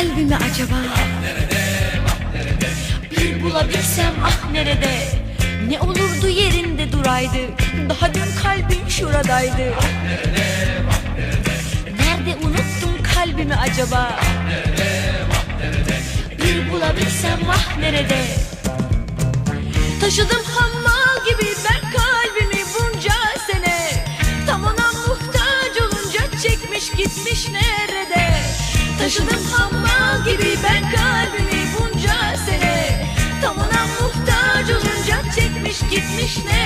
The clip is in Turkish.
kalbimi acaba? Bir bulabilsem ah nerede? Ne olurdu yerinde duraydı. Daha dün kalbim şuradaydı. Nerede unuttum kalbimi acaba? Bir bulabilsem ah nerede? Taşıdım hammal gibi ben kalbimi bunca sene. Tam ona muhtaç olunca çekmiş gitmiş nerede Taşıdım hammal gibi ben kalbimi bunca sene. Tam ona muhtaç olunca çekmiş gitmiş nerede